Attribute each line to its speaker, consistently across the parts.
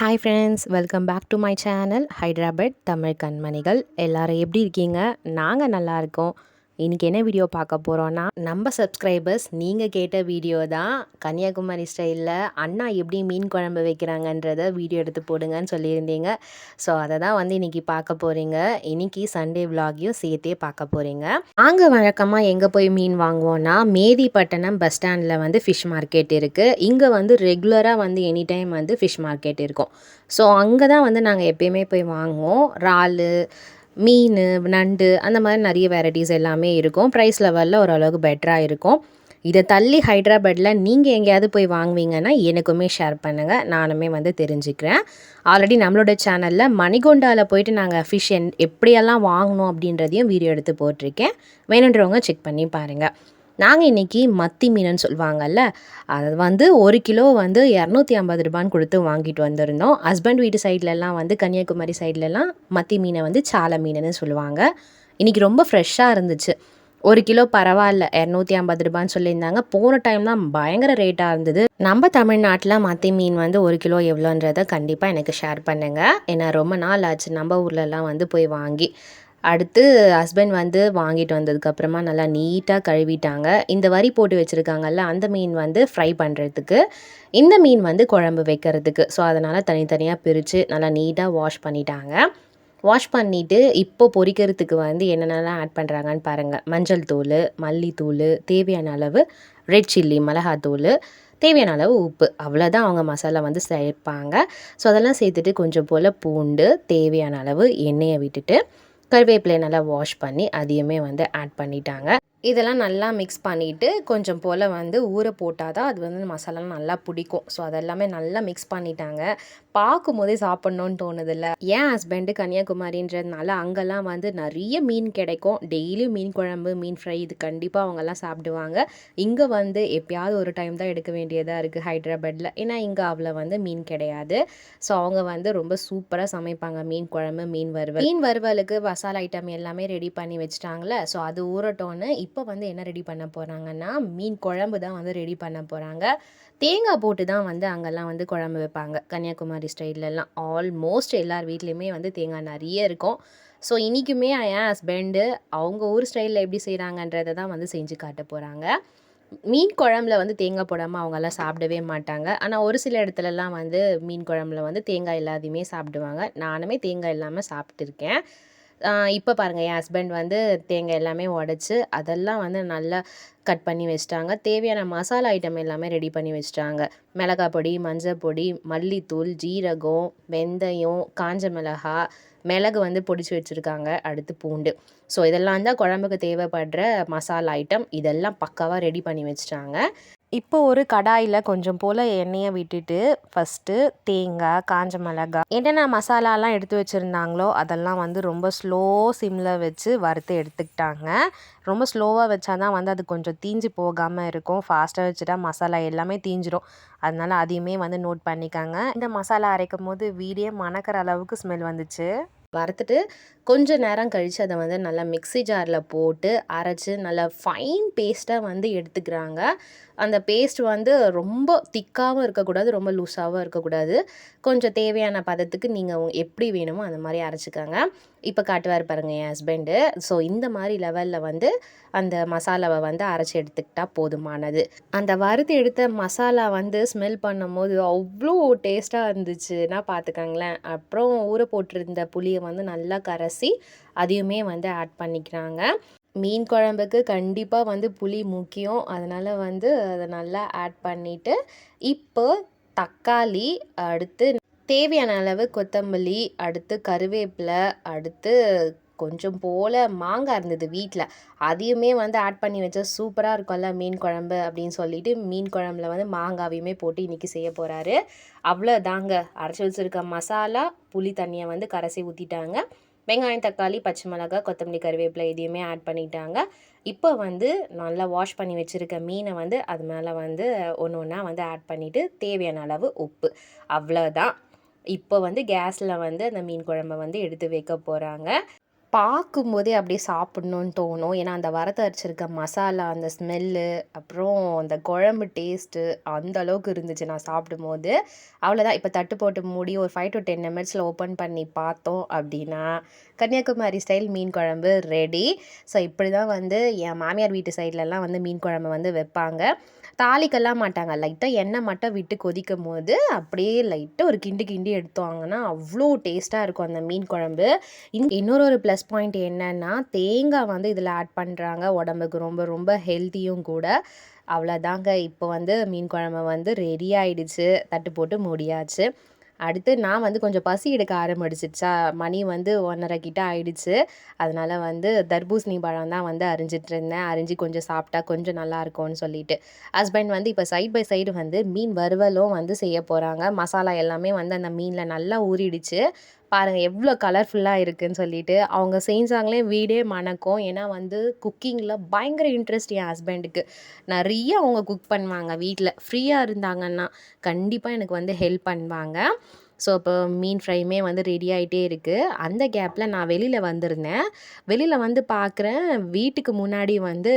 Speaker 1: Hi friends welcome back to my channel Hyderabad Tamil கண்மணிகள் எல்லோரும் எப்படி இருக்கீங்க? நாங்கள் நல்லா இருக்கோம். இன்றைக்கி என்ன வீடியோ பார்க்க போகிறோன்னா நம்ம சப்ஸ்கிரைபர்ஸ் நீங்கள் கேட்ட வீடியோ தான் கன்னியாகுமரி ஸ்டைலில் அண்ணா எப்படி மீன் குழம்பு வைக்கிறாங்கன்றத வீடியோ எடுத்து போடுங்கன்னு சொல்லியிருந்தீங்க. ஸோ அதை தான் வந்து இன்றைக்கி பார்க்க போகிறீங்க இன்றைக்கி சண்டே விலாகையும் சேர்த்தே பார்க்க போகிறீங்க நாங்கள் வழக்கமாக எங்கே போய் மீன் வாங்குவோன்னா மேதிப்பட்டினம் பஸ் ஸ்டாண்டில் வந்து ஃபிஷ் மார்க்கெட் இருக்குது இங்கே வந்து ரெகுலராக வந்து எனி டைம் வந்து ஃபிஷ் மார்க்கெட் இருக்கும். ஸோ அங்கே தான் வந்து நாங்கள் எப்பயுமே போய் வாங்குவோம். இறாலு மீன் நண்டு அந்த மாதிரி நிறைய வெரைட்டிஸ் எல்லாமே இருக்கும். ப்ரைஸ் லெவலில் ஓரளவுக்கு பெட்டராக இருக்கும். இதை தள்ளி ஹைதராபாத்தில் நீங்கள் எங்கேயாவது போய் வாங்குவீங்கன்னா எனக்குமே ஷேர் பண்ணுங்கள் நானுமே வந்து தெரிஞ்சுக்கிறேன். ஆல்ரெடி நம்மளோட சேனலில் மணிகொண்டாவில் போயிட்டு நாங்கள் ஃபிஷ் என் எப்படியெல்லாம் வாங்கணும் அப்படின்றதையும் வீடியோ எடுத்து போட்டிருக்கேன். வேணுன்றவங்க செக் பண்ணி பாருங்கள் நாங்கள் இன்றைக்கி மத்தி மீனுன்னு சொல்லுவாங்கல்ல அது வந்து ஒரு கிலோ வந்து இரநூத்தி ஐம்பது ரூபான்னு கொடுத்து வாங்கிட்டு வந்திருந்தோம். ஹஸ்பண்ட் வீட்டு சைட்லலாம் வந்து கன்னியாகுமரி சைட்லலாம் மத்தி மீனை வந்து சாலை மீனுன்னு சொல்லுவாங்க. இன்றைக்கி ரொம்ப ஃப்ரெஷ்ஷாக இருந்துச்சு. ஒரு கிலோ பரவாயில்ல இரநூத்தி ஐம்பது ரூபான்னு சொல்லியிருந்தாங்க. போன டைம் தான் பயங்கர ரேட்டாக இருந்தது. நம்ம தமிழ்நாட்டில் மத்தி மீன் வந்து ஒரு கிலோ எவ்வளோன்றதை கண்டிப்பாக எனக்கு ஷேர் பண்ணுங்கள் ஏன்னா ரொம்ப நாள் ஆச்சு நம்ம ஊர்லலாம் வந்து போய் வாங்கி அடுத்து ஹஸ்பண்ட் வந்து வாங்கிட்டு வந்ததுக்கப்புறமா நல்லா நீட்டாக கழுவிட்டாங்க. இந்த வரி போட்டு வச்சுருக்காங்கல்ல அந்த மீன் வந்து ஃப்ரை பண்ணுறதுக்கு இந்த மீன் வந்து குழம்பு வைக்கிறதுக்கு. ஸோ அதனால் தனித்தனியாக பிரித்து நல்லா நீட்டாக வாஷ் பண்ணிட்டாங்க. வாஷ் பண்ணிவிட்டு இப்போ பொரிக்கிறதுக்கு வந்து என்னென்னலாம் ஆட் பண்ணுறாங்கன்னு பாருங்கள் மஞ்சள் தூள் மல்லித்தூள் தேவையான அளவு ரெட் சில்லி மிளகாத்தூள் தேவையான அளவு உப்பு. அவ்வளோதான் அவங்க மசாலா வந்து சேர்ப்பாங்க. ஸோ அதெல்லாம் சேர்த்துட்டு கொஞ்சம் போல் பூண்டு தேவையான அளவு எண்ணெயை விட்டுட்டு கருவேப்பிலையை நல்லா வாஷ் பண்ணி அதையுமே வந்து ஆட் பண்ணிட்டாங்க. இதெல்லாம் நல்லா மிக்ஸ் பண்ணிவிட்டு கொஞ்சம் போல் வந்து ஊற போட்டால் தான் அது வந்து மசாலாலாம் நல்லா பிடிக்கும். ஸோ அதெல்லாமே நல்லா மிக்ஸ் பண்ணிட்டாங்க. பார்க்கும் போதே சாப்பிட்ணுன்னு தோணுதில்ல. ஏன் ஹஸ்பண்டு கன்னியாகுமரின்றதுனால அங்கெல்லாம் வந்து நிறைய மீன் கிடைக்கும். டெய்லியும் மீன் குழம்பு மீன் ஃப்ரை இது கண்டிப்பாக அவங்கெல்லாம் சாப்பிடுவாங்க. இங்கே வந்து எப்பயாவது ஒரு டைம் தான் எடுக்க வேண்டியதாக இருக்குது ஹைதராபாத்தில் ஏன்னா இங்கே அவ்வளோ வந்து மீன் கிடையாது. ஸோ அவங்க வந்து ரொம்ப சூப்பராக சமைப்பாங்க. மீன் குழம்பு மீன் வறுவல். மீன் வறுவலுக்கு மசாலா ஐட்டம் எல்லாமே ரெடி பண்ணி வச்சுட்டாங்களே ஸோ அது ஊறட்டோன்னு இப்போ வந்து என்ன ரெடி பண்ண போகிறாங்கன்னா மீன் குழம்பு தான் வந்து ரெடி பண்ண போகிறாங்க தேங்காய் போட்டு தான் வந்து அங்கெல்லாம் வந்து குழம்பு வைப்பாங்க. கன்னியாகுமரி ஸ்டைல்லலாம் ஆல்மோஸ்ட் எல்லார் வீட்லேயுமே வந்து தேங்காய் நிறைய இருக்கும். ஸோ இன்றைக்குமே என் ஹஸ்பண்டு அவங்க ஊர் ஸ்டைலில் எப்படி செய்கிறாங்கன்றதை தான் வந்து செஞ்சு காட்ட போகிறாங்க மீன் குழம்புல வந்து தேங்காய் போடாமல் அவங்கெல்லாம் சாப்பிடவே மாட்டாங்க. ஆனால் ஒரு சில இடத்துலலாம் வந்து மீன் குழம்புல வந்து தேங்காய் எல்லாத்தையுமே சாப்பிடுவாங்க. நானுமே தேங்காய் இல்லாமல் சாப்பிட்டுருக்கேன். இப்போ பாருங்கள் என் ஹஸ்பண்ட் வந்து தேங்காய் எல்லாமே உடச்சி அதெல்லாம் வந்து நல்லா கட் பண்ணி வச்சிட்டாங்க. தேவையான மசாலா ஐட்டம் எல்லாமே ரெடி பண்ணி வச்சிட்டாங்க. மிளகா பொடி மஞ்சள் பொடி மல்லித்தூள் ஜீரகம் வெந்தயம் காஞ்ச மிளகா மிளகு வந்து பொடிச்சு வச்சுருக்காங்க. அடுத்து பூண்டு. ஸோ இதெல்லாம் தான் குழம்புக்கு தேவைப்படுற மசாலா ஐட்டம் இதெல்லாம் பக்காவாக ரெடி பண்ணி வச்சிட்டாங்க. இப்போ ஒரு கடாயில் கொஞ்சம் போல் எண்ணெயை விட்டுட்டு ஃபஸ்ட்டு தேங்காய் காஞ்ச மிளகாய் என்னென்ன மசாலாலாம் எடுத்து வச்சுருந்தாங்களோ அதெல்லாம் வந்து ரொம்ப ஸ்லோ சிம்மில் வச்சு வறுத்து எடுத்துக்கிட்டாங்க. ரொம்ப ஸ்லோவாக வச்சா தான் வந்து அது கொஞ்சம் தீஞ்சு போகாமல் இருக்கும். ஃபாஸ்ட்டாக வச்சுட்டா மசாலா எல்லாமே தீஞ்சிரும். அதனால் அதையுமே வந்து நோட் பண்ணிக்காங்க. இந்த மசாலா அரைக்கும் போது வீடே மணக்கிற அளவுக்கு ஸ்மெல் வந்துச்சு. வறுத்துட்டு கொஞ்சம் நேரம் கழித்து அதை வந்து நல்லா மிக்ஸி ஜாரில் போட்டு அரைச்சி நல்லா ஃபைன் பேஸ்ட்டாக வந்து எடுத்துக்கிறாங்க. அந்த பேஸ்ட் வந்து ரொம்ப திக்காகவும் இருக்கக்கூடாது ரொம்ப லூஸாகவும் இருக்கக்கூடாது. கொஞ்சம் தேவையான பதத்துக்கு நீங்கள் எப்படி வேணுமோ அந்த மாதிரி அரைச்சிக்கோங்க. இப்போ காட்டுவார் பாருங்கள் என் ஹஸ்பண்டு ஸோ இந்த மாதிரி லெவலில் வந்து அந்த மசாலாவை வந்து அரைச்சி எடுத்துக்கிட்டால் போதுமானது. அந்த வறுத்து எடுத்த மசாலா வந்து ஸ்மெல் பண்ணும்போது அவ்வளோ டேஸ்ட்டாக இருந்துச்சுன்னா பார்த்துக்கோங்களேன் அப்புறம் ஊற போட்டிருந்த புளியை வந்து நல்லா கரைசி அதையுமே வந்து ஆட் பண்ணிக்கிறாங்க. மீன் குழம்புக்கு கண்டிப்பாக வந்து புளி முக்கியம். அதனால் வந்து அதை நல்லா ஆட் பண்ணிவிட்டு இப்போ தக்காளி அடுத்து தேவையான அளவு கொத்தமல்லி அடுத்து கருவேப்பிலை அடுத்து கொஞ்சம் போல் மாங்காய் இருந்தது வீட்டில் அதையுமே வந்து ஆட் பண்ணி வச்சா சூப்பராக இருக்கும்ல மீன் குழம்பு அப்படின்னு சொல்லிட்டு மீன் குழம்புல வந்து மாங்காவையுமே போட்டு இன்றைக்கி செய்ய போகிறாரு அவ்வளோ தாங்க அரைச்சி வச்சுருக்க மசாலா புளி தண்ணியை வந்து கரைசி ஊற்றிட்டாங்க வெங்காயம் தக்காளி பச்சை மிளகாய் கொத்தமல்லி கருவேப்பிலை இதையுமே ஆட் பண்ணிட்டாங்க. இப்போ வந்து நல்லா வாஷ் பண்ணி வச்சுருக்க மீனை வந்து அது மேலே வந்து ஒன்று ஒன்றா வந்து ஆட் பண்ணிவிட்டு தேவையான அளவு உப்பு. அவ்வளோதான் இப்போ வந்து கேஸில் வந்து அந்த மீன் குழம்பை வந்து எடுத்து வைக்க போகிறாங்க பார்க்கும்போதே அப்படியே சாப்பிட்ணுன்னு தோணும். ஏன்னா அந்த வரத்தை அரைச்சிருக்க மசாலா அந்த ஸ்மெல்லு அப்புறம் அந்த குழம்பு டேஸ்ட்டு அந்த அளவுக்கு இருந்துச்சு நான் சாப்பிடும்போது. அவ்வளோதான் இப்போ தட்டு போட்டு மூடி ஒரு ஃபைவ் டு டென் மினிட்ஸில் ஓப்பன் பண்ணி பார்த்தோம் அப்படின்னா கன்னியாகுமரி ஸ்டைல் மீன் குழம்பு ரெடி ஸோ இப்படி தான் வந்து என் மாமியார் வீட்டு சைட்லலாம் வந்து மீன் குழம்பு வந்து வைப்பாங்க. தாளிக்கெல்லாம் மாட்டாங்க. லைட்டாக எண்ணெய் மட்டும் விட்டு கொதிக்கும் போது அப்படியே லைட்டாக ஒரு கிண்டு கிண்டி எடுத்தாங்கன்னா அவ்வளோ டேஸ்ட்டாக இருக்கும் அந்த மீன் குழம்பு. இன் இன்னொரு ஒரு ப்ளஸ் பாயிண்ட் என்னென்னா தேங்காய் வந்து இதில் ஆட் பண்ணுறாங்க உடம்புக்கு ரொம்ப ரொம்ப ஹெல்த்தியும் கூட. அவ்வளோதாங்க இப்போ வந்து மீன் குழம்பு வந்து ரெடி ஆயிடுச்சு. தட்டு போட்டு முடியாச்சு. அடுத்து நான் வந்து கொஞ்சம் பசி எடுக்க ஆரம்பிச்சிடுச்சா? மணி வந்து ஒன்றரை கிட்ட ஆயிடுச்சு. அதனால் வந்து தர்பூசணி பழம் தான் வந்து அரிஞ்சிட்டு இருந்தேன். அரிஞ்சு கொஞ்சம் சாப்பிட்டா கொஞ்சம் நல்லா இருக்கும்னு சொல்லிட்டு. ஹஸ்பண்ட் வந்து இப்போ சைட் பை சைடு வந்து மீன் வறுவலும் வந்து செய்ய போகிறாங்க மசாலா எல்லாமே வந்து அந்த மீனில் நல்லா ஊறிடுச்சு. பாருங்கள் எவ்வளோ கலர்ஃபுல்லாக இருக்குதுன்னு சொல்லிட்டு அவங்க செஞ்சாங்களே வீடே மணக்கும். ஏன்னா வந்து குக்கிங்கில் பயங்கர இன்ட்ரெஸ்ட் என் ஹஸ்பண்டுக்கு நிறைய அவங்க குக் பண்ணுவாங்க வீட்டில் ஃப்ரீயாக இருந்தாங்கன்னா கண்டிப்பாக எனக்கு வந்து ஹெல்ப் பண்ணுவாங்க. ஸோ இப்போ மீன் ஃப்ரையுமே வந்து ரெடி ஆகிட்டே இருக்குது அந்த கேப்பில் நான் வெளியில் வந்திருந்தேன். வெளியில் வந்து பார்க்குறேன் வீட்டுக்கு முன்னாடி வந்து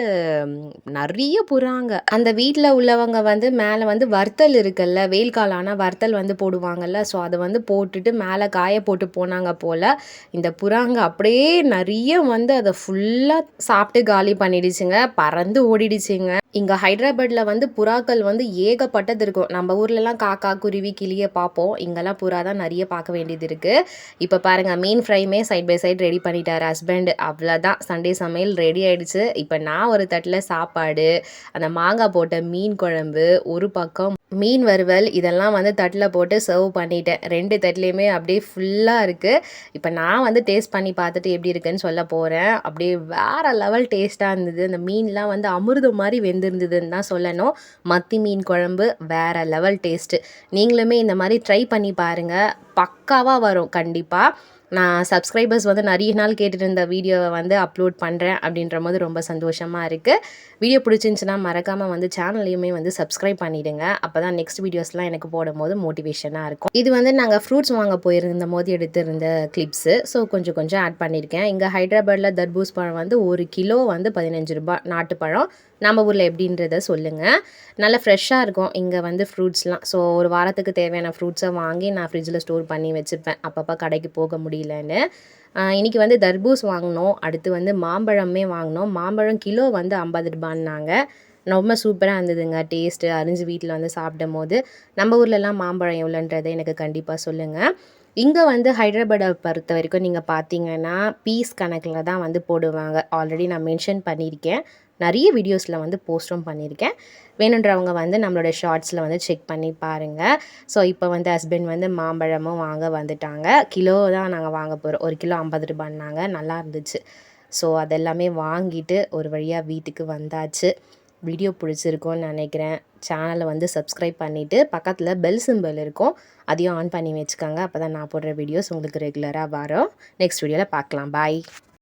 Speaker 1: நிறைய புறாங்க. அந்த வீட்டில் உள்ளவங்க வந்து மேலே வந்து வறுத்தல் இருக்குல்ல வெயில் காலம் ஆனால் வறுத்தல் வந்து போடுவாங்கல்ல. ஸோ அதை வந்து போட்டுட்டு மேலே காய போட்டு போனாங்க போல் இந்த புறாங்க அப்படியே நிறைய வந்து அதை ஃபுல்லாக சாப்பிட்டு காலி பண்ணிடுச்சுங்க. பறந்து ஓடிடுச்சுங்க. இங்கே ஹைதராபாடில் வந்து புறாக்கள் வந்து ஏகப்பட்டது இருக்கும். நம்ம ஊர்லலாம் காக்கா குருவி கிளியை பார்ப்போம் இங்கெல்லாம் புறா தான் நிறைய பார்க்க வேண்டியது இருக்குது இப்போ பாருங்கள் மீன் ஃப்ரைமே சைட் பை சைட் ரெடி பண்ணிட்டார் ஹஸ்பண்ட் அவ்வளோதான் சண்டே சமையல் ரெடி ஆகிடுச்சு இப்போ நான் ஒரு தட்டில் சாப்பாடு அந்த மாங்காய் போட்ட மீன் குழம்பு ஒரு பக்கம் மீன் வறுவல் இதெல்லாம் வந்து தட்டில் போட்டு சர்வ் பண்ணிட்டேன். ரெண்டு தட்டிலையுமே அப்படியே ஃபுல்லாக இருக்குது இப்போ நான் வந்து டேஸ்ட் பண்ணி பார்த்துட்டு எப்படி இருக்குன்னு சொல்ல போகிறேன் அப்படியே வேறு லெவல் டேஸ்ட்டாக இருந்தது. அந்த மீன்லாம் வந்து அமிர்தம் மாதிரி வெந்திருந்ததுன்னு தான் சொல்லணும். மத்தி மீன் குழம்பு வேறு லெவல் டேஸ்ட்டு நீங்களுமே இந்த மாதிரி ட்ரை பண்ணி பாருங்கள் பக்காவாக வரும். கண்டிப்பாக நான் சப்ஸ்கிரைபர்ஸ் வந்து நிறைய நாள் கேட்டுட்டு இருந்த வீடியோவை வந்து அப்லோட் பண்ணுறேன் அப்படின்ற போது ரொம்ப சந்தோஷமாக இருக்குது வீடியோ பிடிச்சிருந்துச்சின்னா மறக்காமல் வந்து சேனல்லையுமே வந்து சப்ஸ்கிரைப் பண்ணிவிடுங்க அப்போ தான் நெக்ஸ்ட் வீடியோஸ்லாம் எனக்கு போடும்போது மோட்டிவேஷனாக இருக்கும். இது வந்து நாங்கள் ஃப்ரூட்ஸ் வாங்க போயிருந்த போது எடுத்திருந்த கிளிப்ஸு ஸோ கொஞ்சம் கொஞ்சம் ஆட் பண்ணியிருக்கேன் இங்கே ஹைதராபாத்தில் தர்பூஸ் பழம் வந்து ஒரு கிலோ வந்து பதினஞ்சு ரூபாய் நாட்டுப்பழம். நம்ம ஊரில் எப்படின்றத சொல்லுங்கள் நல்லா ஃப்ரெஷ்ஷாக இருக்கும். இங்கே வந்து ஃப்ரூட்ஸ்லாம் ஸோ ஒரு வாரத்துக்கு தேவையான ஃப்ரூட்ஸை வாங்கி நான் ஃப்ரிட்ஜில் ஸ்டோர் பண்ணி வச்சுப்பேன். அப்பப்போ கடைக்கு போக முடியலன்னு. இன்றைக்கி வந்து தர்பூஸ் வாங்கினோம். அடுத்து வந்து மாம்பழமே வாங்கினோம். மாம்பழம் கிலோ வந்து ஐம்பது ரூபான்னாங்க. ரொம்ப சூப்பராக இருந்ததுங்க. டேஸ்ட்டு அரிஞ்சு வீட்டில் வந்து சாப்பிடும் போது நம்ம ஊர்லலாம் மாம்பழம் எவ்வளோன்றதை எனக்கு கண்டிப்பாக சொல்லுங்கள் இங்கே வந்து ஹைதராபாடை பொறுத்த வரைக்கும் நீங்கள் பார்த்தீங்கன்னா பீஸ் கணக்கில் தான் வந்து போடுவாங்க. ஆல்ரெடி நான் மென்ஷன் பண்ணியிருக்கேன். நிறைய வீடியோஸில் வந்து போஸ்ட்டும் பண்ணியிருக்கேன். வேணுன்றவங்க வந்து நம்மளோட ஷார்ட்ஸில் வந்து செக் பண்ணி பாருங்கள் ஸோ இப்போ வந்து ஹஸ்பண்ட் வந்து மாம்பழமும் வாங்க வந்துட்டாங்க. கிலோ தான் நாங்கள் வாங்க போகிறோம் ஒரு கிலோ ஐம்பது ரூபான்னாங்க. நல்லா இருந்துச்சு. ஸோ அதெல்லாமே வாங்கிட்டு ஒரு வழியாக வீட்டுக்கு வந்தாச்சு. வீடியோ பிடிச்சிருக்கோன்னு நினைக்கிறேன். சேனலை வந்து சப்ஸ்கிரைப் பண்ணிவிட்டு பக்கத்தில் பெல் சிம்பிள் இருக்கும். அதையும் ஆன் பண்ணி வச்சுக்கோங்க. அப்போ தான் நான் போடுற வீடியோஸ் உங்களுக்கு ரெகுலராக வரும். நெக்ஸ்ட் வீடியோவில் பார்க்கலாம். பாய்